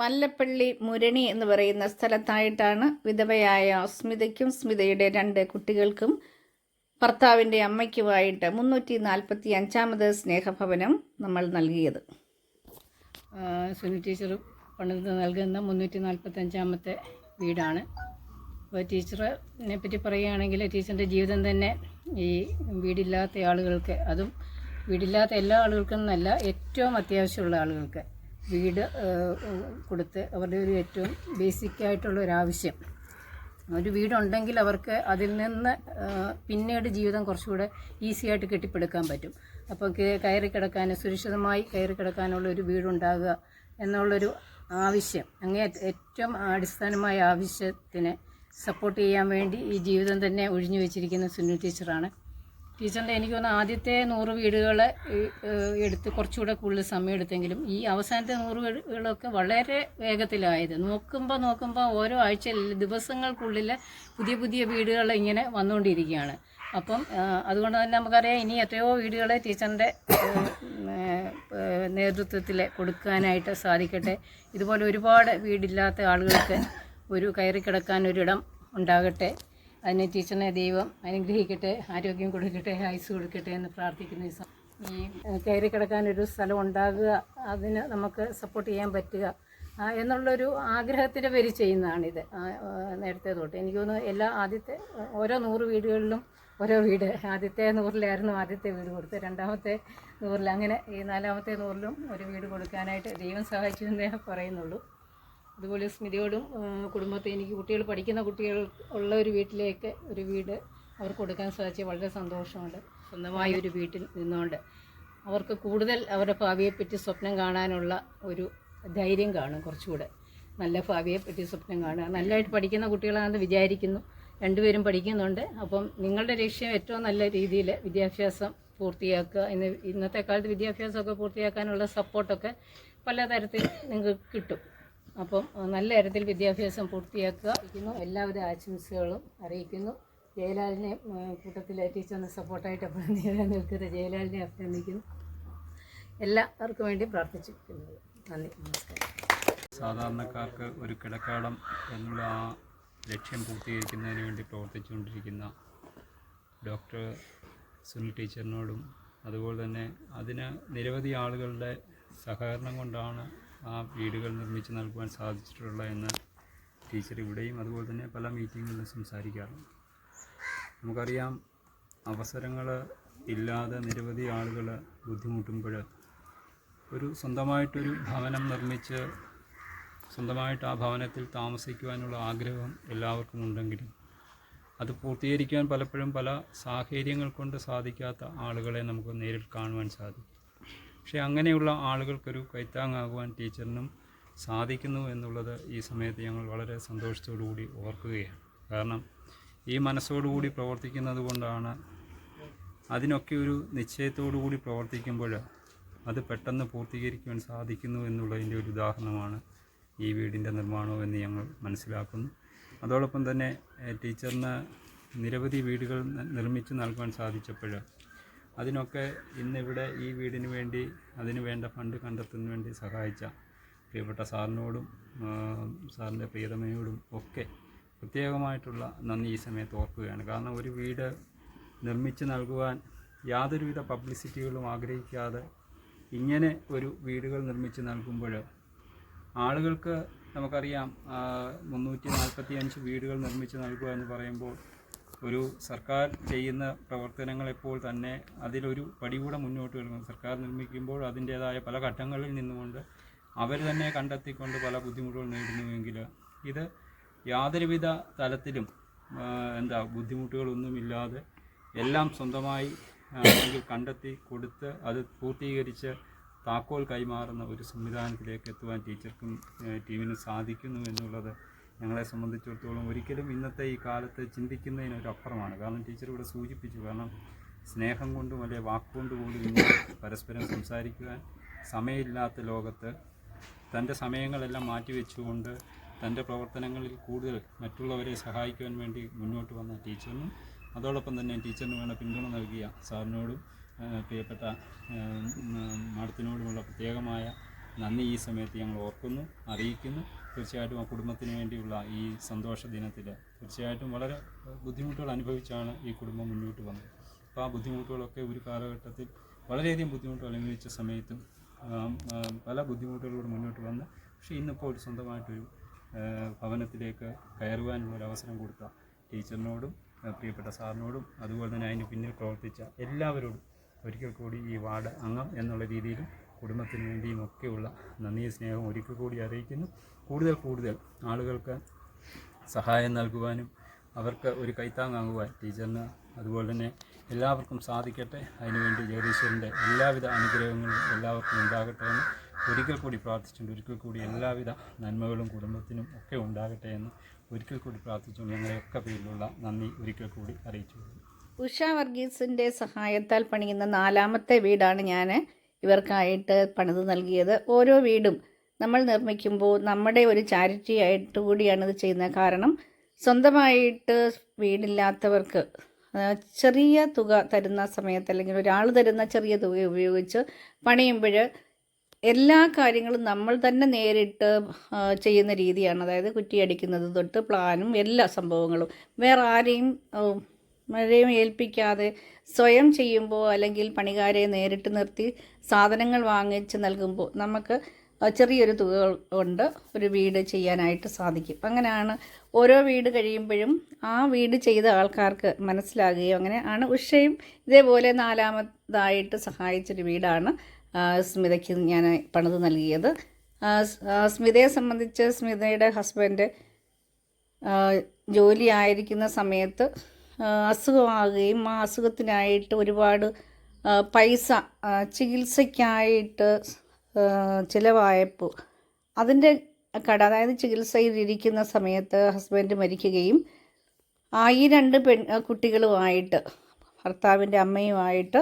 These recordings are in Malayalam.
മല്ലപ്പള്ളി മുരണി എന്ന് പറയുന്ന സ്ഥലത്തായിട്ടാണ് വിധവയായ സ്മിതയ്ക്കും സ്മിതയുടെ രണ്ട് കുട്ടികൾക്കും ഭർത്താവിന്റെ അമ്മയ്ക്കുമായിട്ട് മുന്നൂറ്റി നാൽപ്പത്തി അഞ്ചാമത് സ്നേഹഭവനം നമ്മൾ നൽകിയത്. സുനി ടീച്ചർ പണിത് നൽകുന്ന മുന്നൂറ്റി നാൽപ്പത്തി അഞ്ചാമത്തെ വീടാണ്. അപ്പോൾ ടീച്ചറിനെ പറ്റി പറയുകയാണെങ്കിൽ ടീച്ചറിന്റെ ജീവിതം തന്നെ ഈ വീടില്ലാത്ത ആളുകൾക്ക് അതും വീടില്ലാത്ത എല്ലാ ആളുകൾക്കും എന്നല്ല ഏറ്റവും അത്യാവശ്യമുള്ള ആളുകൾക്ക് വീട് കൊടുത്ത് അവരുടെ ഒരു ഏറ്റവും ബേസിക്കായിട്ടുള്ള ഒരു ആവശ്യം. ഒരു വീടുണ്ടെങ്കിൽ അവർക്ക് അതിൽ നിന്ന് പിന്നീട് ജീവിതം കുറച്ചുകൂടെ ഈസിയായിട്ട് കെട്ടിപ്പടുക്കാൻ പറ്റും. അപ്പോൾ കയറി കിടക്കാൻ സുരക്ഷിതമായി കയറി കിടക്കാനുള്ള ഒരു വീടുണ്ടാകുക എന്നുള്ളൊരു ആവശ്യം അങ്ങേ ഏറ്റവും അടിസ്ഥാനമായ ആവശ്യത്തിന് സപ്പോർട്ട് ചെയ്യാൻ വേണ്ടി ഈ ജീവിതം തന്നെ ഒഴിഞ്ഞു വെച്ചിരിക്കുന്ന സുനിൽ ടീച്ചറാണ്. ടീച്ചറിന്റെ എനിക്ക് തോന്നുന്നു ആദ്യത്തെ നൂറ് വീടുകൾ എടുത്ത് കുറച്ചുകൂടെ കൂടുതൽ സമയം എടുത്തെങ്കിലും ഈ അവസാനത്തെ നൂറ് വീടുകളൊക്കെ വളരെ വേഗത്തിലായത്. നോക്കുമ്പോൾ നോക്കുമ്പോൾ ഓരോ ആഴ്ചയിൽ ദിവസങ്ങൾക്കുള്ളിൽ പുതിയ പുതിയ വീടുകൾ ഇങ്ങനെ വന്നുകൊണ്ടിരിക്കുകയാണ്. അപ്പം അതുകൊണ്ട് തന്നെ നമുക്കറിയാം ഇനി എത്രയോ വീടുകൾ ടീച്ചറിന്റെ നേതൃത്വത്തിൽ കൊടുക്കാനായിട്ട് സാധിക്കട്ടെ. ഇതുപോലെ ഒരുപാട് വീടില്ലാത്ത ആളുകൾക്ക് ഒരു കയറി കിടക്കാൻ ഒരിടം ഉണ്ടാകട്ടെ. അതിന് ടീച്ചറിനെ ദൈവം അനുഗ്രഹിക്കട്ടെ ആരോഗ്യം കൊടുക്കട്ടെ ആയുസ് കൊടുക്കട്ടെ എന്ന് പ്രാർത്ഥിക്കുന്ന ദിവസം ഈ കയറി കിടക്കാനൊരു സ്ഥലം ഉണ്ടാകുക അതിന് നമുക്ക് സപ്പോർട്ട് ചെയ്യാൻ പറ്റുക എന്നുള്ളൊരു ആഗ്രഹത്തിന്റെ പേര് ചെയ്യുന്നതാണിത്. നേരത്തെ തൊട്ട്. എനിക്ക് തോന്നുന്നു എല്ലാ ആദ്യത്തെ ഓരോ നൂറ് വീടുകളിലും ഓരോ വീട്. ആദ്യത്തെ നൂറിലായിരുന്നു ആദ്യത്തെ വീട് കൊടുത്തത്. രണ്ടാമത്തെ നൂറിൽ അങ്ങനെ ഈ നാലാമത്തെ നൂറിലും ഒരു വീട് കൊടുക്കാനായിട്ട് ദൈവം സഹായിച്ചു എന്നേ പറയുന്നുള്ളൂ. അതുപോലെ സ്മിതയോടും കുടുംബത്തെ എനിക്ക് കുട്ടികൾ പഠിക്കുന്ന കുട്ടികൾ ഉള്ള ഒരു വീട്ടിലേക്ക് ഒരു വീട് അവർക്ക് കൊടുക്കാൻ സാധിച്ച വളരെ സന്തോഷമുണ്ട്. സ്വന്തമായ ഒരു വീട്ടിൽ നിന്നുകൊണ്ട്. അവർക്ക് കൂടുതൽ അവരുടെ ഭാവിയെപ്പറ്റി സ്വപ്നം കാണാനുള്ള ഒരു ധൈര്യം കാണും കുറച്ചുകൂടെ. നല്ല ഭാവിയെപ്പറ്റി സ്വപ്നം കാണുക. നല്ലതായിട്ട് പഠിക്കുന്ന കുട്ടികളാണെന്ന് വിചാരിക്കുന്നു. രണ്ടുപേരും പഠിക്കുന്നുണ്ട്. അപ്പം നിങ്ങളുടെ ലക്ഷ്യം ഏറ്റവും നല്ല രീതിയിൽ വിദ്യാഭ്യാസം പൂർത്തിയാക്കുക ഇന്ന് ഇന്നത്തെ കാലത്ത് വിദ്യാഭ്യാസമൊക്കെ പൂർത്തിയാക്കാനുള്ള സപ്പോർട്ടൊക്കെ പലതരത്തിൽ നിങ്ങൾക്ക് കിട്ടും. അപ്പം നല്ല തരത്തിൽ വിദ്യാഭ്യാസം പൂർത്തിയാക്കുക എല്ലാവിധ ആശംസകളും അറിയിക്കുന്നു. ജയലാലിനെ കൂട്ടത്തിൽ ടീച്ചറിന് സപ്പോർട്ടായിട്ട് എപ്പോഴും നിൽക്കുന്ന ജയലാലിനെ അഭിനന്ദിക്കുന്നു. എല്ലാവർക്കും വേണ്ടി പ്രാർത്ഥിച്ചിരിക്കുന്നത് നന്ദി നമസ്കാരം. സാധാരണക്കാർക്ക് ഒരു കിടക്കാടം എന്നുള്ള ആ ലക്ഷ്യം പൂർത്തീകരിക്കുന്നതിന് വേണ്ടി പ്രവർത്തിച്ചുകൊണ്ടിരിക്കുന്ന ഡോക്ടർ സുനിൽ ടീച്ചറിനോടും അതുപോലെ തന്നെ അതിന് നിരവധി ആളുകളുടെ സഹകരണം കൊണ്ടാണ് ആ വീടുകൾ നിർമ്മിച്ച് നൽകുവാൻ സാധിച്ചിട്ടുള്ള എന്ന് ടീച്ചർ ഇവിടെയും അതുപോലെ തന്നെ പല മീറ്റിങ്ങുകളിലും സംസാരിക്കാറുണ്ട്. നമുക്കറിയാം അവസരങ്ങൾ ഇല്ലാതെ നിരവധി ആളുകൾ ബുദ്ധിമുട്ടുമ്പോൾ ഒരു സ്വന്തമായിട്ടൊരു ഭവനം നിർമ്മിച്ച് സ്വന്തമായിട്ട് ആ ഭവനത്തിൽ താമസിക്കുവാനുള്ള ആഗ്രഹം എല്ലാവർക്കും ഉണ്ടെങ്കിലും അത് പൂർത്തീകരിക്കാൻ പലപ്പോഴും പല സാഹചര്യങ്ങൾ കൊണ്ട് സാധിക്കാത്ത ആളുകളെ നമുക്ക് നേരിൽ കാണുവാൻ സാധിക്കും. പക്ഷേ അങ്ങനെയുള്ള ആളുകൾക്കൊരു കൈത്താങ്ങാകുവാൻ ടീച്ചറിനും സാധിക്കുന്നു എന്നുള്ളത് ഈ സമയത്ത് ഞങ്ങൾ വളരെ സന്തോഷത്തോടുകൂടി ഓർക്കുകയാണ്. കാരണം ഈ മനസ്സോടുകൂടി പ്രവർത്തിക്കുന്നത് കൊണ്ടാണ് അതിനൊക്കെ ഒരു നിശ്ചയത്തോടു കൂടി പ്രവർത്തിക്കുമ്പോൾ അത് പെട്ടെന്ന് പൂർത്തീകരിക്കുവാൻ സാധിക്കുന്നു എന്നുള്ളതിന്റെ ഒരു ഉദാഹരണമാണ് ഈ വീടിന്റെ നിർമ്മാണം എന്ന് ഞങ്ങൾ മനസ്സിലാക്കുന്നു. അതോടൊപ്പം തന്നെ ടീച്ചറിന് നിരവധി വീടുകൾ നിർമ്മിച്ച് നൽകുവാൻ സാധിച്ചപ്പോൾ അതിനൊക്കെ ഇന്നിവിടെ ഈ വീടിന് വേണ്ടി അതിന് വേണ്ട ഫണ്ട് കണ്ടെത്തുന്നതിന് വേണ്ടി സഹായിച്ച പ്രിയപ്പെട്ട സാറിനോടും സാറിന്റെ പ്രിയതമയോടും ഒക്കെ പ്രത്യേകമായിട്ടുള്ള നന്ദി ഈ സമയത്ത് ഓർക്കുകയാണ്. കാരണം ഒരു വീട് നിർമ്മിച്ച് നൽകുവാൻ യാതൊരുവിധ പബ്ലിസിറ്റികളും ആഗ്രഹിക്കാതെ ഇങ്ങനെ ഒരു വീടുകൾ നിർമ്മിച്ച് നൽകുമ്പോൾ ആളുകൾക്ക് നമുക്കറിയാം മുന്നൂറ്റി നാൽപ്പത്തി അഞ്ച് വീടുകൾ നിർമ്മിച്ച് നൽകുക എന്ന് പറയുമ്പോൾ ഒരു സർക്കാർ ചെയ്യുന്ന പ്രവർത്തനങ്ങളെപ്പോൾ തന്നെ അതിലൊരു പടി കൂടെ മുന്നോട്ട് വരുന്നു. സർക്കാർ നിർമ്മിക്കുമ്പോൾ അതിന്റേതായ പല ഘട്ടങ്ങളിൽ നിന്നുകൊണ്ട് അവർ തന്നെ കണ്ടെത്തിക്കൊണ്ട് പല ബുദ്ധിമുട്ടുകൾ നേരിടുന്നുവെങ്കിൽ ഇത് യാതൊരുവിധ തലത്തിലും എന്താ ബുദ്ധിമുട്ടുകളൊന്നുമില്ലാതെ എല്ലാം സ്വന്തമായി അല്ലെങ്കിൽ കണ്ടെത്തി കൊടുത്ത് അത് പൂർത്തീകരിച്ച് താക്കോൽ കൈമാറുന്ന ഒരു സംവിധാനത്തിലേക്ക് എത്തുവാൻ ടീച്ചർക്കും ടീമിനും സാധിക്കുന്നു എന്നുള്ളത് ഞങ്ങളെ സംബന്ധിച്ചിടത്തോളം ഒരിക്കലും ഇന്നത്തെ ഈ കാലത്ത് ചിന്തിക്കുന്നതിനൊരപ്പുറമാണ്. കാരണം ടീച്ചർ ഇവിടെ സൂചിപ്പിച്ചു. കാരണം സ്നേഹം കൊണ്ടും അല്ലെ വാക്കുകൊണ്ട് പോലും ഇന്ന് പരസ്പരം സംസാരിക്കുവാൻ സമയമില്ലാത്ത ലോകത്ത് തന്റെ സമയങ്ങളെല്ലാം മാറ്റിവെച്ചുകൊണ്ട് തന്റെ പ്രവർത്തനങ്ങളിൽ കൂടുതൽ മറ്റുള്ളവരെ സഹായിക്കുവാൻ വേണ്ടി മുന്നോട്ട് വന്ന ടീച്ചറിനും അതോടൊപ്പം തന്നെ ടീച്ചറിന് വേണ്ട പിന്തുണ നൽകിയ സാറിനോടും പ്രിയപ്പെട്ട മാഡത്തിനോടുമുള്ള പ്രത്യേകമായ നന്ദി ഈ സമയത്ത് ഞങ്ങൾ ഓർക്കുന്നു അറിയിക്കുന്നു. തീർച്ചയായിട്ടും ആ കുടുംബത്തിന് വേണ്ടിയുള്ള ഈ സന്തോഷ ദിനത്തിൽ തീർച്ചയായിട്ടും വളരെ ബുദ്ധിമുട്ടുകൾ അനുഭവിച്ചാണ് ഈ കുടുംബം മുന്നോട്ട് വന്നത്. അപ്പോൾ ആ ബുദ്ധിമുട്ടുകളൊക്കെ ഒരു കാലഘട്ടത്തിൽ വളരെയധികം ബുദ്ധിമുട്ടുകൾ അനുഭവിച്ച സമയത്തും പല ബുദ്ധിമുട്ടുകളിലൂടെ മുന്നോട്ട് വന്ന് പക്ഷേ ഇന്നിപ്പോൾ ഒരു സ്വന്തമായിട്ടൊരു ഭവനത്തിലേക്ക് കയറുവാനുള്ള ഒരു അവസരം കൊടുത്ത ടീച്ചറിനോടും പ്രിയപ്പെട്ട സാറിനോടും അതുപോലെ തന്നെ അതിന് പിന്നിൽ പ്രവർത്തിച്ച എല്ലാവരോടും ഒരിക്കൽ കൂടി ഈ വാർഡ് അംഗം എന്നുള്ള രീതിയിലും കുടുംബത്തിന് വേണ്ടിയും ഒക്കെയുള്ള നന്ദി സ്നേഹവും ഒരിക്കൽ കൂടി അറിയിക്കുന്നു. കൂടുതൽ കൂടുതൽ ആളുകൾക്ക് സഹായം നൽകുവാനും അവർക്ക് ഒരു കൈത്താങ്ങാകുവാൻ ടീച്ചറിന് അതുപോലെ തന്നെ എല്ലാവർക്കും സാധിക്കട്ടെ. അതിനുവേണ്ടി ജഗദീശ്വരന്റെ എല്ലാവിധ അനുഗ്രഹങ്ങളും എല്ലാവർക്കും ഉണ്ടാകട്ടെ എന്ന് ഒരിക്കൽ കൂടി പ്രാർത്ഥിച്ചുകൊണ്ട് ഒരിക്കൽ കൂടി എല്ലാവിധ നന്മകളും കുടുംബത്തിനും ഒക്കെ ഉണ്ടാകട്ടെ എന്ന് ഒരിക്കൽ കൂടി പ്രാർത്ഥിച്ചുകൊണ്ട് ഞങ്ങളെയൊക്കെ പേരിലുള്ള നന്ദി ഒരിക്കൽ കൂടി അറിയിച്ചു ഉഷ വർഗീസിന്റെ സഹായത്താൽ പണിയുന്ന നാലാമത്തെ വീടാണ് ഞാൻ. ഇവർക്കായിട്ട് പണിത് നൽകിയത്. ഓരോ വീടും നമ്മൾ നിർമ്മിക്കുമ്പോൾ നമ്മുടെ ഒരു ചാരിറ്റി ആയിട്ട് കൂടിയാണ് ഇത് ചെയ്യുന്നത്. കാരണം സ്വന്തമായിട്ട് വീടില്ലാത്തവർക്ക് ചെറിയ തുക തരുന്ന സമയത്ത് അല്ലെങ്കിൽ ഒരാൾ തരുന്ന ചെറിയ തുക ഉപയോഗിച്ച് പണിയുമ്പോൾ എല്ലാ കാര്യങ്ങളും നമ്മൾ തന്നെ നേരിട്ട് ചെയ്യുന്ന രീതിയാണ്. അതായത് കുറ്റിയടിക്കുന്നത് തൊട്ട് പ്ലാനും എല്ലാ സംഭവങ്ങളും. വേറെ ആരെയും മഴയും ഏൽപ്പിക്കാതെ സ്വയം ചെയ്യുമ്പോൾ അല്ലെങ്കിൽ പണിക്കാരെ നേരിട്ട് നിർത്തി സാധനങ്ങൾ വാങ്ങിച്ച് നൽകുമ്പോൾ നമുക്ക് ചെറിയൊരു തുക കൊണ്ട് ഒരു വീട് ചെയ്യാനായിട്ട് സാധിക്കും. അങ്ങനെയാണ് ഓരോ വീട് കഴിയുമ്പോഴും ആ വീട് ചെയ്ത ആൾക്കാർക്ക് മനസ്സിലാകുകയും അങ്ങനെ ആണ്. ഉഷയും ഇതേപോലെ നാലാമതായിട്ട് സഹായിച്ചൊരു വീടാണ് സ്മിതയ്ക്ക് ഞാൻ പണിത് നൽകിയത്. സ്മിതയെ സംബന്ധിച്ച് സ്മിതയുടെ ഹസ്ബൻഡ് ജോലി ആയിരിക്കുന്ന സമയത്ത് അസുഖമാകുകയും ആ അസുഖത്തിനായിട്ട് ഒരുപാട് പൈസ ചികിത്സയ്ക്കായിട്ട് ചിലവായപ്പോൾ അതിന്റെ കട അതായത് ചികിത്സയിലിരിക്കുന്ന സമയത്ത് ഹസ്ബൻഡ് മരിക്കുകയും ഈ രണ്ട് പെൺ കുട്ടികളുമായിട്ട് ഭർത്താവിന്റെ അമ്മയുമായിട്ട്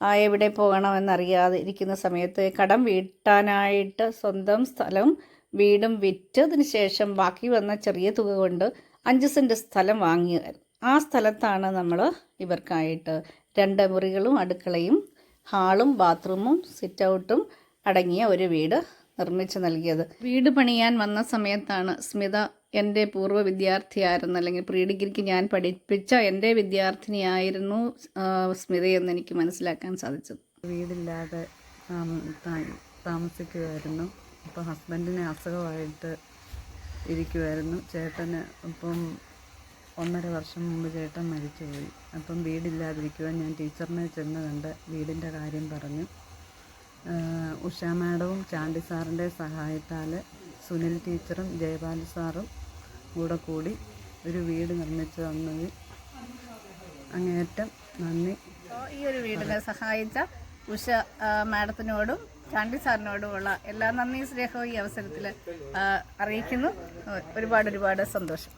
ആ, എവിടെ പോകണമെന്നറിയാതെ ഇരിക്കുന്ന സമയത്ത് കടം വീട്ടാനായിട്ട് സ്വന്തം സ്ഥലം വീടും വിറ്റതിന് ശേഷം ബാക്കി വന്ന ചെറിയ തുക കൊണ്ട് അഞ്ച് സെന്റ് സ്ഥലം വാങ്ങിയത് ആ സ്ഥലത്താണ് നമ്മൾ ഇവർക്കായിട്ട് രണ്ട് മുറികളും അടുക്കളയും ഹാളും ബാത്റൂമും സിറ്റ് ഔട്ടും അടങ്ങിയ ഒരു വീട് നിർമ്മിച്ചു നൽകിയത്. വീട് പണിയാൻ വന്ന സമയത്താണ് സ്മിത എന്റെ പൂർവ വിദ്യാർത്ഥിയായിരുന്നു അല്ലെങ്കിൽ പ്രീ ഡിഗ്രിക്ക് ഞാൻ പഠിപ്പിച്ച എന്റെ വിദ്യാർത്ഥിനിയായിരുന്നു സ്മിതയെന്ന് എനിക്ക് മനസ്സിലാക്കാൻ സാധിച്ചത്. വീടില്ലാതെ താമ- താമസിക്കുമായിരുന്നു അപ്പോൾ ഹസ്ബൻഡിന് അസുഖമായിട്ട് ഇരിക്കുമായിരുന്നു ചേട്ടന് ഇപ്പം ഒന്നര വർഷം മുമ്പ് ചേട്ടൻ മരിച്ചുപോയി. അപ്പം വീടില്ലാതിരിക്കുവാൻ ഞാൻ ടീച്ചറിനെ ചെന്ന് കണ്ട് വീടിന്റെ കാര്യം പറഞ്ഞു. ഉഷാ മാഡവും ചാണ്ടി സാറിന്റെ സഹായത്താൽ സുനിൽ ടീച്ചറും ജയപാൽ സാറും കൂടെ കൂടി ഒരു വീട് നിർമ്മിച്ചു തന്നത് അങ്ങേറ്റം നന്ദി. ഈ ഒരു വീടിനെ സഹായിച്ച ഉഷ മാഡത്തിനോടും ചാണ്ടി സാറിനോടുമുള്ള എല്ലാ നന്ദി സ്നേഹവും ഈ അവസരത്തിൽ അറിയിക്കുന്നു. ഒരുപാട് ഒരുപാട് സന്തോഷം.